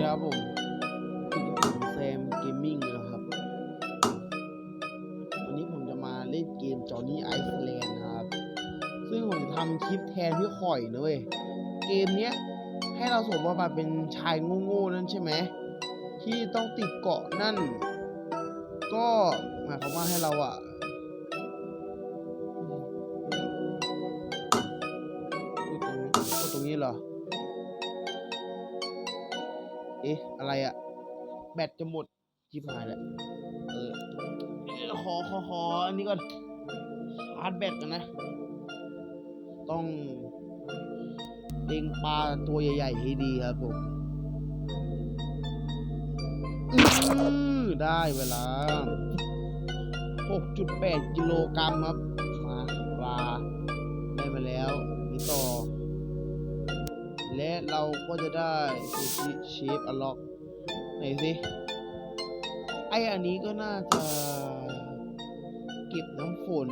ดีครับผมคือผมแซมเกมมิ่งนะครับ วันนี้ผมจะมาเล่นเกมจอ h n นี่ไอซ์แลนด์นะครับ ซึ่งผมจะทำคลิปแทนพี่ข่อยนะเว้ย เกมเนี้ยให้เราสวมบทบาเป็นชายโง่ๆนั่นใช่ไหม ที่ต้องติดเกาะนั่น ก็หมายความว่าให้เราอะ อ๊ะ อะไรอะแบตจะหมดจิบหายแล้วเออเอ๊ะขอขอขออันนี้ก่อนชาร์จแบตกันนะ ต้องเล็งปลาตัวใหญ่ๆให้ดีครับผมอือได้เวลา 6.8 กิโลกรัมครับ เราก็จะได้เชฟอล็อกไหนสิไออันนี้ก็น่าจะเก็บน้ำฝน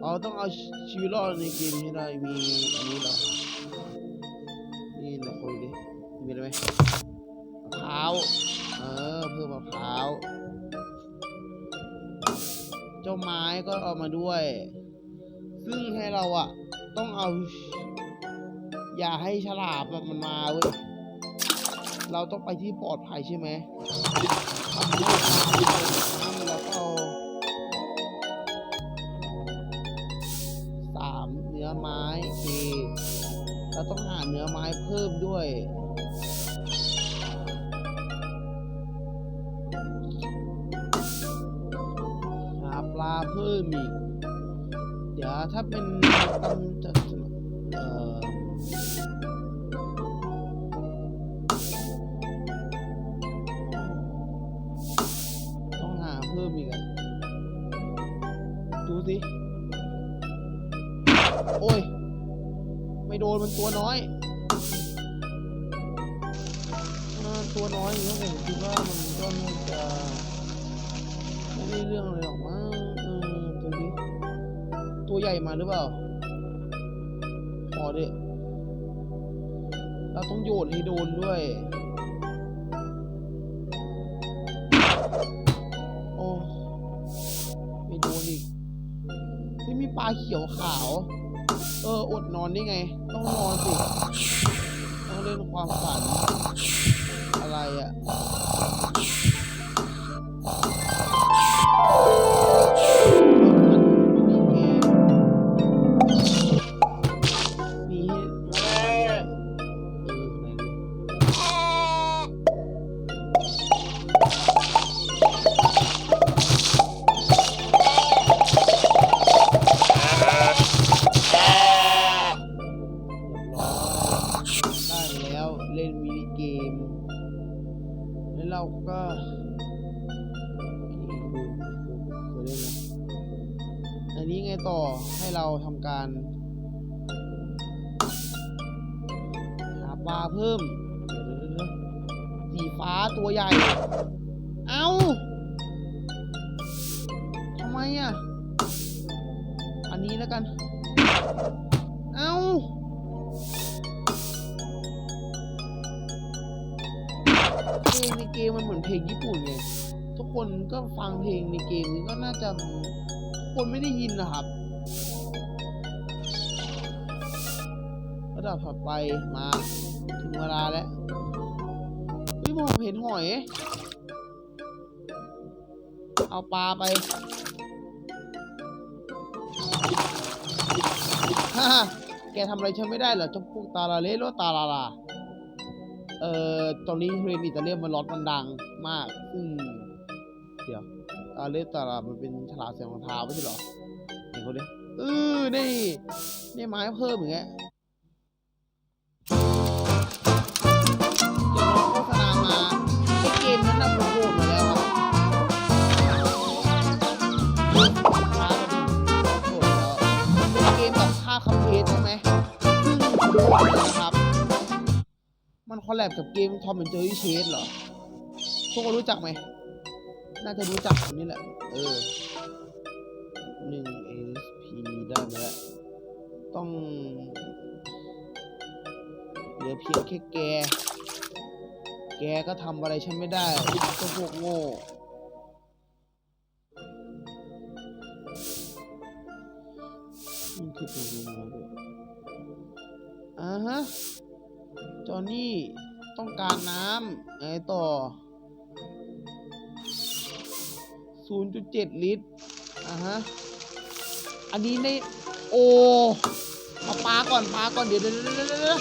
เราต้องเอาชีวิตรอดในเกมให้ได้มีอันนี้เหรอนี่นะคุยดิมีอะไรไหมมะพร้าว เออ เพิ่มมะพร้าว เจ้าไม้ก็เอามาด้วย ซึ่งให้เราอะต้องเอา อย่าให้ฉลามมันมาเว้ย เราต้องไปที่ปลอดภัยใช่ไหมแล้วก็เอาสามเนื้อไม้เคเราต้องหาเนื้อไม้เพิ่มด้วย เพิ่มอีก เดี๋ยวถ้าเป็นตำจะเอ่อต้องหาเพิ่มอีกอะดูสิ โอ้ย ไม่โดนมันตัวน้อยตัวน้อยอย่างนี้ผมคิดว่ามันก็น่าจะไม่ได้เรื่องอะไรหรอก ใหญ่มาหรือเปล่าพอดิเราต้องโยนให้โดนด้วย โอ้ไม่โดนอีกไม่มีปลาเขียวขาว เออ อดนอนได้ไง ต้องนอนสิ ต้องเล่นความฝัน อะไรอะ่ะ ก็เคยเล่นไหมอันนี้ไงต่อให้เราทำการ หาปลาเพิ่มสีฟ้าตัวใหญ่ เอาทำไมอะ อันนี้แล้วกัน คนก็ฟังเพลงในเกมนี้ก็น่าจะคนไม่ได้ยินนะครับ ระดับถัดไปมาถึงเวลาแล้วเฮ้ยผมเห็นหอย เอาปลาไปฮ่าแกทำอะไรฉันไม่ได้เหรอจ้าพวกตาลาเลโรตาลาลาเอ่อตอนนี้เพลงอิตาเลียนมันร้อนมันดังมาก ซึ่ง เดี๋ยวตาเลตาลามันเป็นฉลามเสียงรองเท้าไม่ใช่เหรอเห็นเขาดิเออนี่นี่ไม้เพิ่มอย่างเงี้ยเดี๋ยวเราโฆษณามาไอเกมนั้นนำโปรโมทมาแล้วครับโปรโมทแล้วเป็นเกมแบบฆ่าคัมเพสใช่ไหมซึ่งผมบอกเลยนะครับ มันคอลแลบกับเกมทอมแอนเจอรี่เชสเหรอพวกคนรู้จักไหม น่าจะรู้จักคนนี้แหละ เออหนึ่ง ASP ได้มาแล้ว ต้องเหลือเพียงแค่แก แกก็ทำอะไรฉันไม่ได้ก็พวกโง่มันคือตัวลงมาด้วยอ่าฮะ จอหนนี่ต้องการน้ำไงต่อ 0.7 ลิตรอ่าฮะอันนี้ในโอ้เอาปลาก่อนปลาก่อนเดี๋ยวเดี๋ยวเดี๋ยวเดี๋ยวเดี๋ยว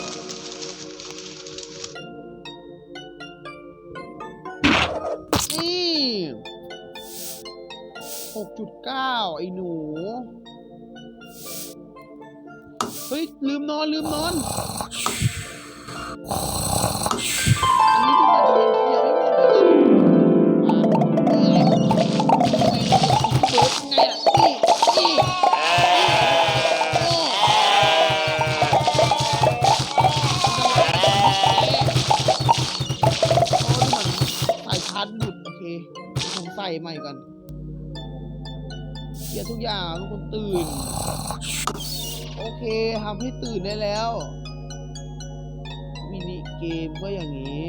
นี่หกจุดเก้าไอ้หนู เฮ้ย ลืมนอน ลืมนอน ตื่น โอเคทำให้ตื่นได้แล้วมินิเกมก็อย่างนี้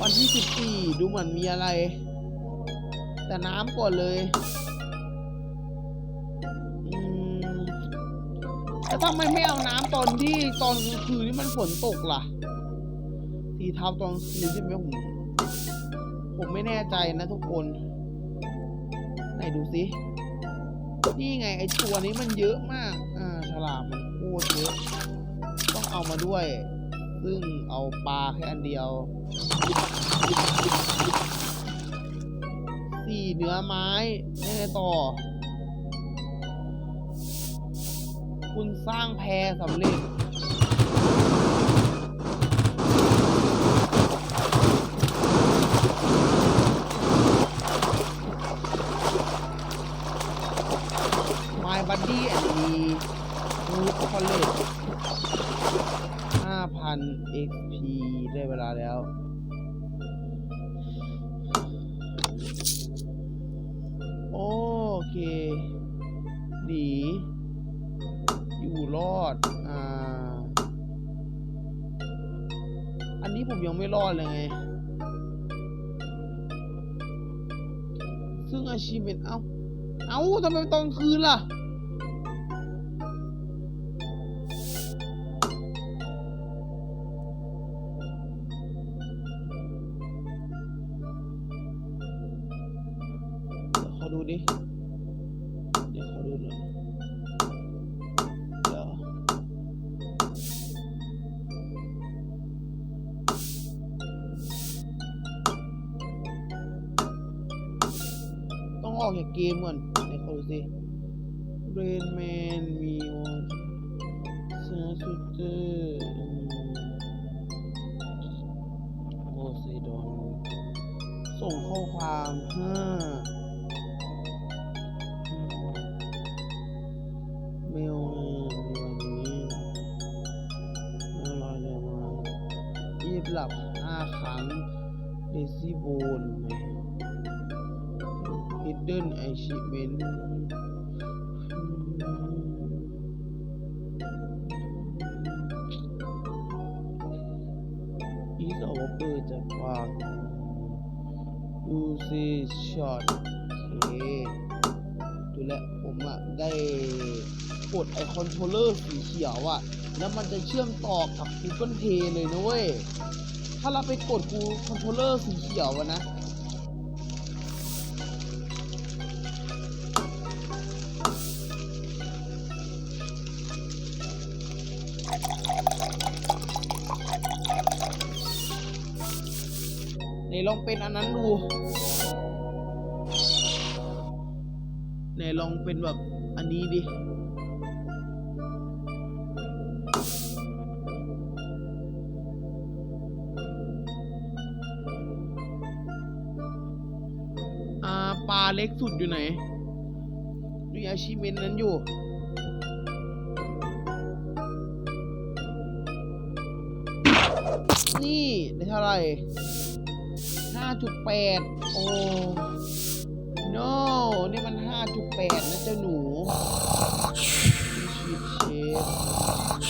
วันที่14ดูเหมือนมีอะไร แต่น้ำก่อนเลยอืมแล้วทำไมไม่เอาน้ำตอนที่ตอนกลางคืนที่มันฝนตกล่ะสีเทาตอนกลางคืนใช่ไหมผมผมไม่แน่ใจนะทุกคน ไหนดูสินี่ไงไอตัวนี้มันเยอะมาก อ่าฉลามมันโคตรเยอะต้องเอามาด้วย ซึ่งเอาปลาแค่อันเดียวสี่เนื้อไม้ยังไงต่อ คุณสร้างแพสำเร็จ นนี้ผมยังไม่รอดเลยไงซึ่งอาชีพเป็นเอ้า เอ้าทำไมตอนคืนล่ะ อความห้าเมลวันนี้เมื่อไรเลยมายีบหลับห้าครั้งเดซี่โบนฮิดเดิลไอชิเมนต์ ช็อตโอเคดูแลผมอะได้กดไอคอนโทรลเลอร์สีเขียวอะแล้วมันจะเชื่อมต่อกับ Google Play เลยนะเว้ย ถ้าเราไปกดกูคอนโทรลเลอร์สีเขียวอะนะไหนลองเป็นอันนั้นดู ไหนลองเป็นแบบอันนี้ดิอ่าปลาเล็กสุดอยู่ไหนมีอาชีพเมนนั้นอยู่นี่ได้เท่าไหร่ห้าจุดแปดโอ้ no นี่มัน 5.8นะเจ้าหนูชีเช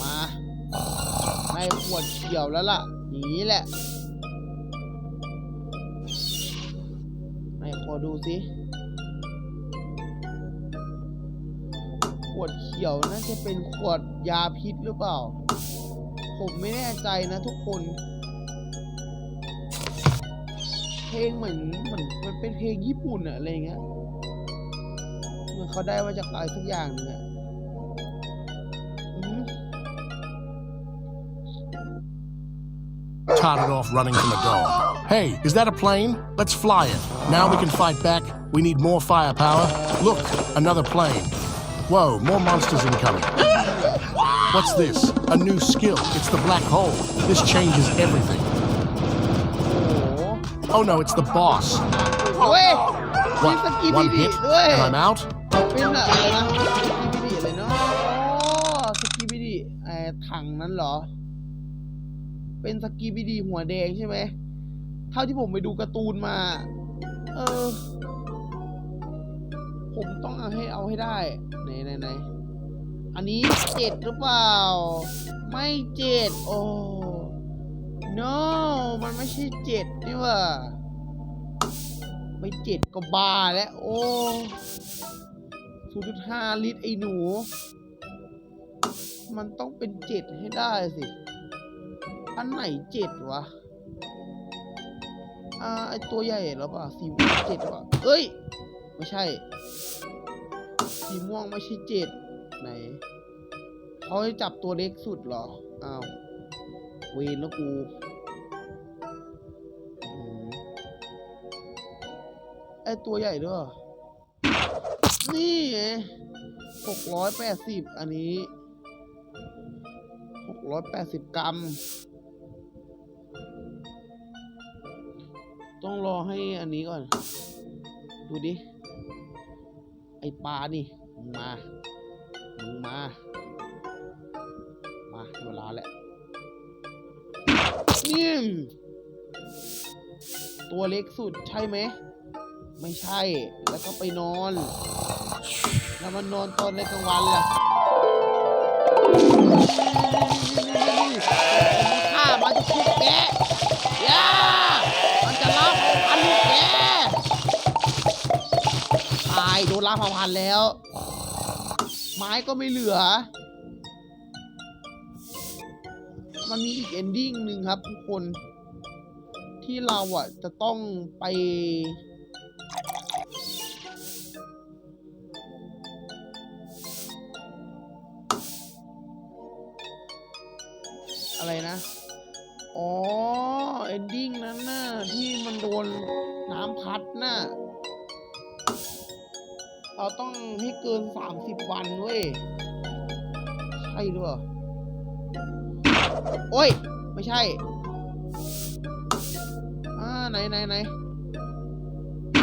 มาในขวดเขียวแล้วล่ะอย่างนี้แหละไหนขอดูสิ ขียวน่าจะเป็นขวดยาพิษหรือเปล่า ผมไม่แน่ใจนะทุกคน เพลงเหมือนเหมือนมันเป็นเพลงญี่ปุ่นอะอะไรเงี้ยเหมือนเขาได้มาจากอะไรสักอย่างนึงอะอืม Trotted off running from the dome. Hey, is that a plane? Let's fly it. Now we can fight back. We need more firepower. Look, another plane. Whoa, more monsters incoming. What's this? A new skill. It's the black hole. This changes everything. โอ้โห Oh no, it's the boss. เว้ยมี What? สกิบิ One ดิ hit ด้วย and I'm out? เป็นอะไรนะสกิบิดิอะไรเนาะอ๋อสกิบิดิไอ้ถังนั้นเหรอ เป็นสกิบิดิหัวแดงใช่ไหมเท่าที่ผมไปดูการ์ตูนมา เออ ผมต้องเอาให้เอาให้ได้ไหนไหนไหนอันนี้เจ็ดหรือเปล่า ไม่เจ็ดโอ้ no มันไม่ใช่เจ็ดนี่ว่าไม่เจ็ดก็บาแล้ว โอ้ศูนย์จุดห้าลิตรไอ้หนู มันต้องเป็นเจ็ดให้ได้สิ อันไหนเจ็ดวะ อ่า ไอตัวใหญ่หรือเปล่าสี่เจ็ดหรือเปล่าเอ้ย ไม่ใช่ สีม่วงไม่ใช่เจ็ดไหนเขาให้จับตัวเล็กสุดเหรอ อ้าว เวนแล้วกูไอตัวใหญ่ด้วย นี่ไงหกร้อยแปดสิบอันนี้หกร้อยแปดสิบกรัม ต้องรอให้อันนี้ก่อน ดูดิ อปลานี่มึงมามึงมา มาเวลาแล้วนี่ตัวเล็กสุดใช่ไหม ไม่ใช่ แล้วก็ไปนอน แล้วมันนอนตอนในกลางวันล่ะ ตายโดนล้าเผ่าพันธุ์แล้ว ไม้ก็ไม่เหลือ มันมีอีกเอนดิ้งหนึ่งครับทุกคน ที่เราอะจะต้องไป อะไรนะ อ๋อ เอนดิ้งนั้นน่ะที่มันโดนน้ำพัดน่ะ เราต้องให้เกินสามสิบวันเว้ย ใช่หรือเปล่าโอ้ย ไม่ใช่ อ่า ไหนไหนไหน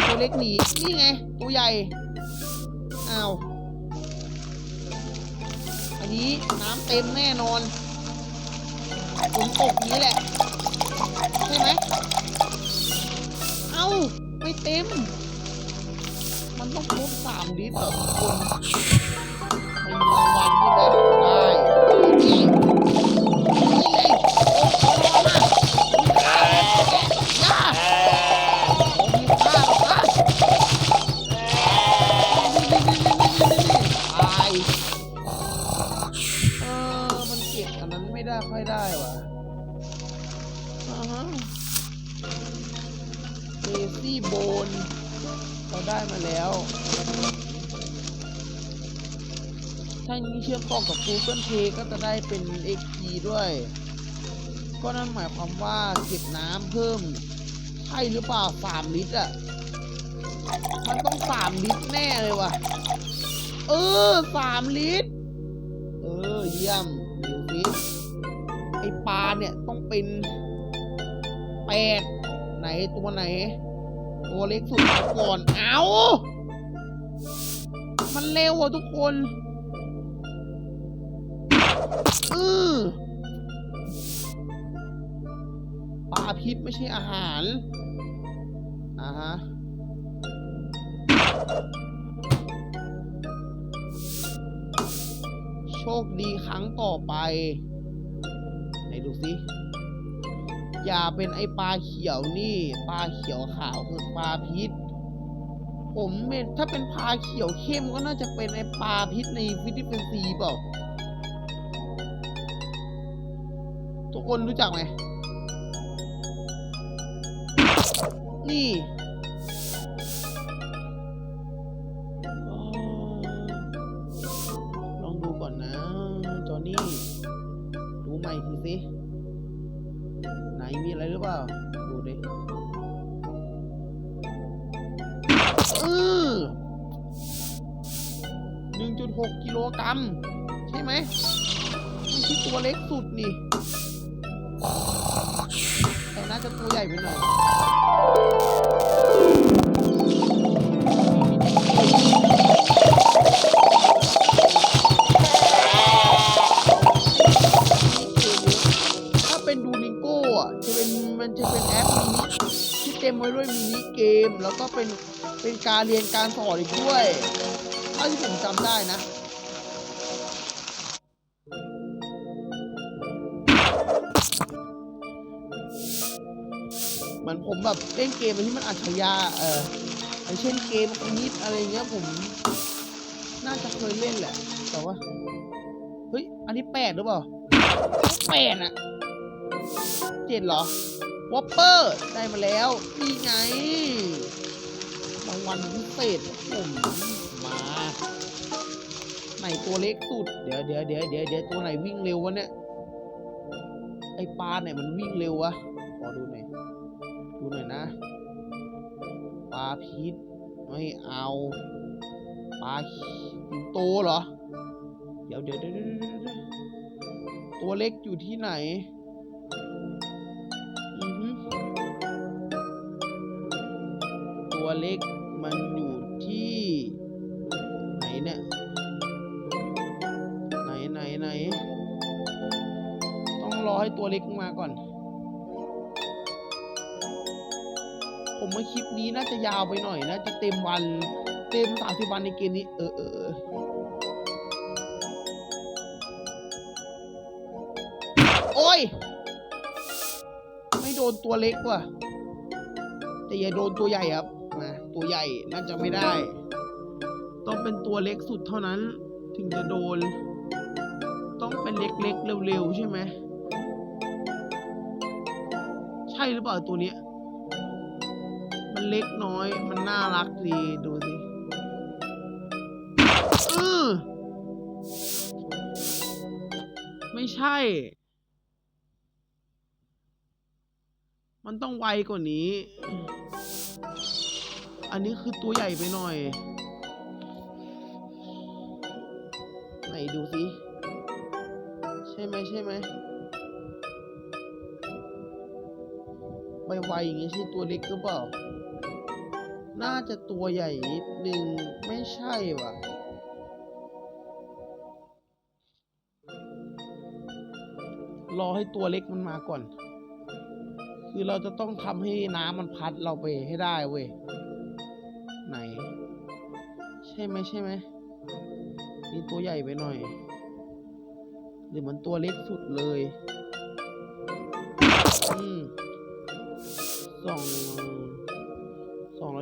ตัวเล็กหนี นี่ไง ตัวใหญ่ อ้าว อันนี้น้ำเต็มแน่นอนฝนตกนี้แหละ ใช่ไหม เอ้า ไม่เต็ม มันต้องครบสามลิตรต่อคนไม่มีรางวัลใช่ไหม ถ้านี้เชื่อมต่อกับ Google Play ก็จะได้เป็น XP ด้วย ก็นั่นหมายความว่าเก็บน้ำเพิ่มใช่หรือเปล่า3ลิตรอะมันต้อง3ลิตรแน่เลยว่ะ เออ3ลิตร เออ เยี่ยมดูสิไอปลาเนี่ยต้องเป็นแปดไหนตัวไหน ตัวเล็กสุดก่อน เอามันเร็วอะทุกคน อือปลาพิษไม่ใช่อาหาร อ่าฮะ โชคดีครั้งต่อไป ไหนดูสิอย่าเป็นไอปลาเขียวนี่ ปลาเขียวขาวคือปลาพิษ ผมเป็นถ้าเป็นปลาเขียวเข้มก็น่าจะเป็นไอปลาพิษในวิตามินซีเปล่า คนรู้จักไหม นี่ลองดูก่อนนะ จอนี่ ดูใหม่ทีสิ ไหนมีอะไรหรือเปล่า ดูดิอือหนึ่งจุดหกกิโลกรัมใช่ไหมไม่ใช่ตัวเล็กสุดนี่ ตัวใหญ่ไปหน่อยถ้าเป็นดูนิงโก้อะจะเป็นมันจะเป็นแอปมินิที่เต็มไว้ด้วยมินิเกม แล้วก็เป็นเป็นการเรียนการสอนอีกด้วยเท่าที่ผมจำได้นะ ผมแบบเล่นเกมที่มันอัจฉริยะเอออย่างเช่นเกมคณิตอะไรเงี้ยผม น่าจะเคยเล่นแหละ แต่ว่า เฮ้ย อันนี้แปดหรือเปล่าแปดอะเจ็ดเหรอวอปเปอร์ได้มาแล้วนี่ไงรางวัลพิเศษผมมาไหนตัวเล็กสุด เดี๋ยวเดี๋ยวเดี๋ยวเดี๋ยวเดี๋ยวตัวไหนวิ่งเร็ววะเนี่ยไอปลาไหนมันวิ่งเร็ววะขอดูหน่อย หน่อยนะปลาพิษไม่เอาปลาสิงโตเหรอเดี๋ยวเดี๋ยวเดี๋ยวเดี๋ยวเดี๋ยวเดี๋ยวตัวเล็กอยู่ที่ไหนอือฮึตัวเล็กมันอยู่ที่ ไหนเนี่ยไหนไหนไหนต้องรอให้ตัวเล็กมาก่อน ผมว่าคลิปนี้น่าจะยาวไปหน่อยนะจะเต็มวันเต็มสามสิบวันในเกมนี้ เออเออโอ้ย ไม่โดนตัวเล็กว่ะ แต่อย่าโดนตัวใหญ่ครับมาตัวใหญ่น่าจะไม่ได้ ต้องเป็นตัวเล็กสุดเท่านั้น ถึงจะโดน ต้องเป็นเล็กๆเร็วๆใช่ไหม ใช่หรือเปล่าตัวเนี้ย มันเล็กน้อย มันน่ารักดีดูสิอือไม่ใช่ มันต้องไวกว่านี้ อันนี้คือตัวใหญ่ไปหน่อย ไหนดูสิใช่ไหมใช่ไหมไวๆอย่างงี้ใช่ตัวเล็กหรือเปล่า น่าจะตัวใหญ่นิดนึง ไม่ใช่ว่ะรอให้ตัวเล็กมันมาก่อน คือเราจะต้องทำให้น้ำมันพัดเราไปให้ได้เว้ย ไหน ใช่ไหมใช่ไหมนี่ตัวใหญ่ไปหน่อย หรือมันตัวเล็กสุดเลยอืมสอง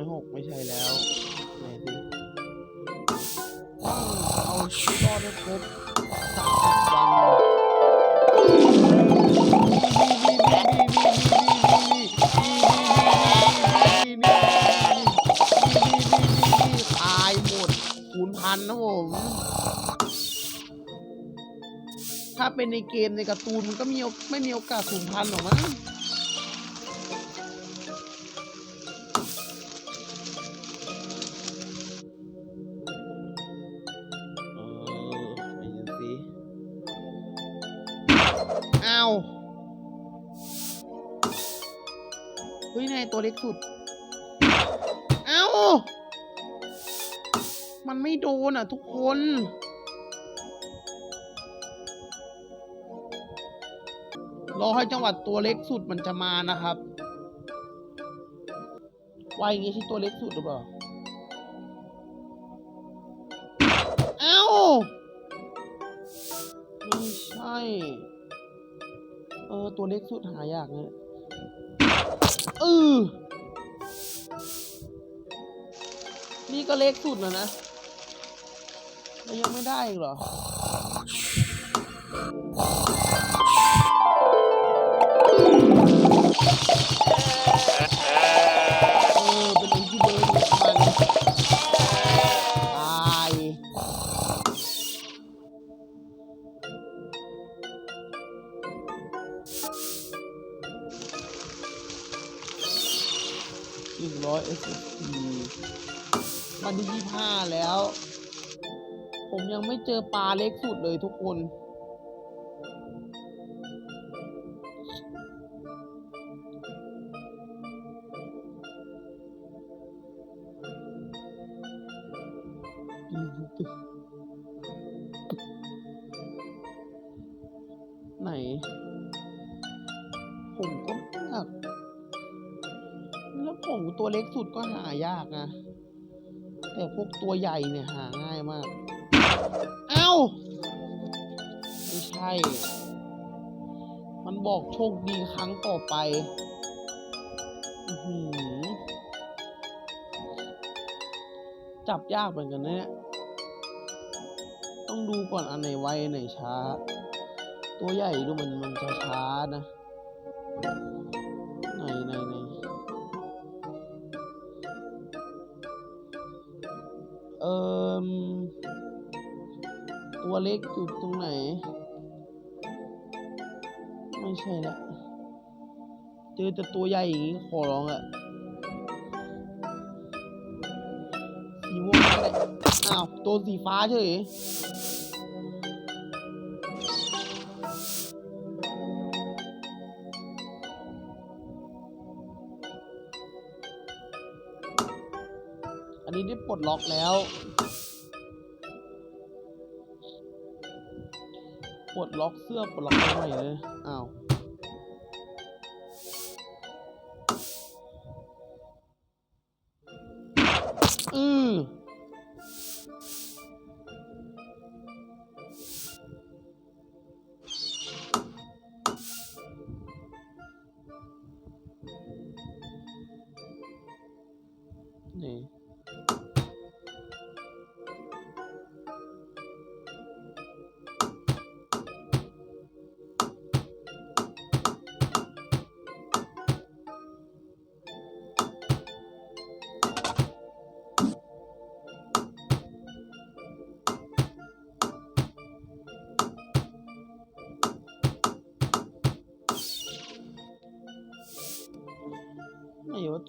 อยหกไม่ใช่แล้วไหนสิเอาชีวิตรอดให้ครบสามสิบวันตายหมดศูนย์พันนะผม ถ้าเป็นในเกมในการ์ตูนมันก็มีโอไม่มีโอกาสศูนย์พันหรอกมั้ง เฮ้ยนายตัวเล็กสุด เอ้า มันไม่โดนอะทุกคน รอให้จังหวัดตัวเล็กสุดมันจะมานะครับวาอย่างงี้ที่ตัวเล็กสุดหรือเปล่า เอ้า ไม่ใช่ เออ ตัวเล็กสุดหายากเลย เออนี่ก็เล็กสุดแล้วนะยังไม่ได้อีกเหรอ เจอปลาเล็กสุดเลยทุกคน ไหน ผมก็อยากแล้วผมตัวเล็กสุดก็หายากนะ แต่พวกตัวใหญ่เนี่ยหาง่ายมาก เอ้า ไม่ใช่ มันบอกโชคดีครั้งต่อไปอจับยากเหมือนกันเนี่ย ต้องดูก่อนอันไหนไวไหนช้า ตัวใหญ่ดูมันมันช้าช้าๆนะไหนไหนไหนเอ่ม ตัวเล็กอยู่ตรงไหน ไม่ใช่ละเจอแต่ตัวใหญ่อย่างนี้ขอร้องอะสีม่วงอะไรอ้าวตัวสีฟ้าเฉยอันนี้ได้ปลดล็อกแล้ว ปลดล็อกเสื้อปลดล็อกไรใหม่เลย อ้าว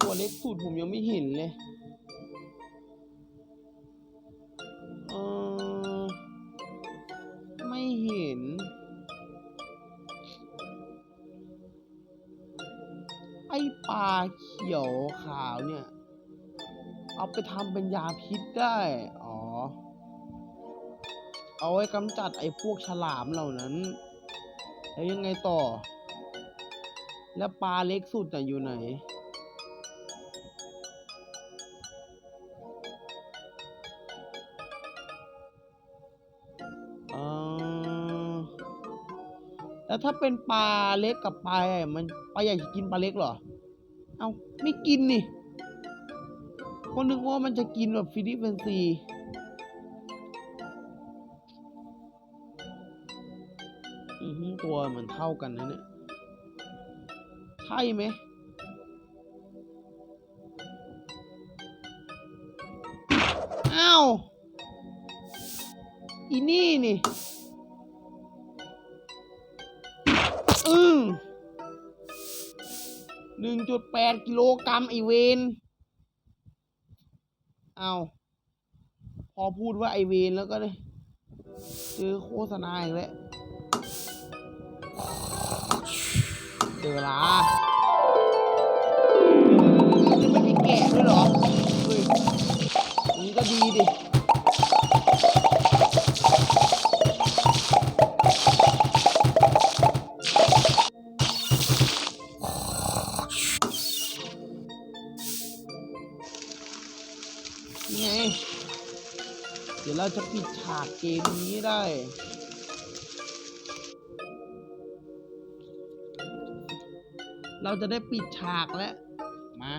ตัวเล็กสุดผมยังไม่เห็นเลยเออไม่เห็น ไอปลาเขียวขาวเนี่ย เอาไปทำเป็นยาพิษได้ อ๋อ เอาไว้กำจัดไอพวกฉลามเหล่านั้น แล้วยังไงต่อ แล้วปลาเล็กสุดน่ะอยู่ไหน แล้วถ้าเป็นปลาเล็กกับปลาใหญ่มันปลาใหญ่จะกินปลาเล็กเหรอ เอาไม่กินนี่ก็นึกว่ามันจะกินแบบฟิลิปเปนซีตัวเหมือนเท่ากันนะเนี่ย ใช่ไหมอ้าวอีนี่นี่ นึ่งจุดแปดกิโลกรัมไอเวนเอาพอพูดว่าไอเวนแล้วก็เลยเจอโฆษณาอีกแล้วเจอละจะไม่มีแกะด้วยากเกมนี้ได้ เราจะได้ปิดฉากแล้ว มา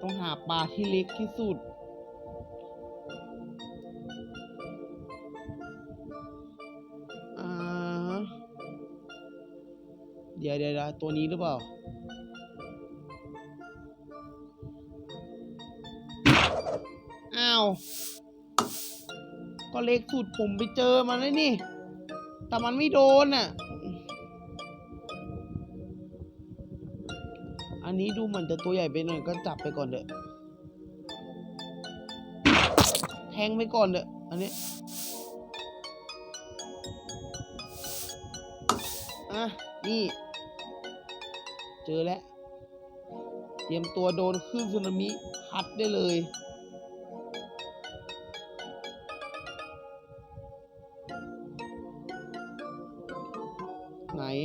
ต้องหาปลาที่เล็กที่สุดอ่าเดี๋ยวเดี๋ยวเดี๋ยวตัวนี้หรือเปล่าอ้าว ก็เล็กสุดผมไปเจอมันแล้วนี่ แต่มันไม่โดนอะ อันนี้ดูเหมือนจะตัวใหญ่ไปหน่อยก็จับไปก่อนเถอะแทงไปก่อนเถอะอันนี้อะนี่ เจอแล้ว เตรียมตัวโดนคลื่นสึนามิพัดได้เลย น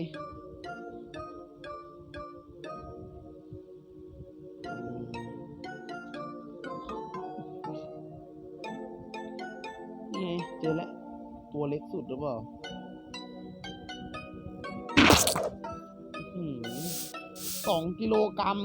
นี่ไงเจอแล้วตัวเล็กสุดหรือเปล่าอื้อหือสองกิโลกรัม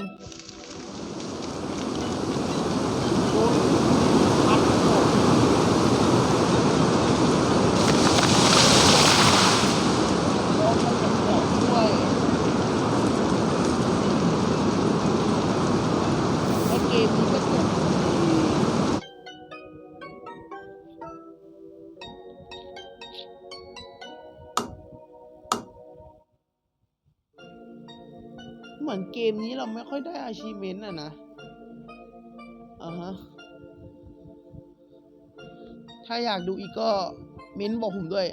เกมนี้เราไม่ค่อยได้อาชีมินอะนะอ่าฮะถ้าอยากดูอีกก็เม้นบอกผมด้วย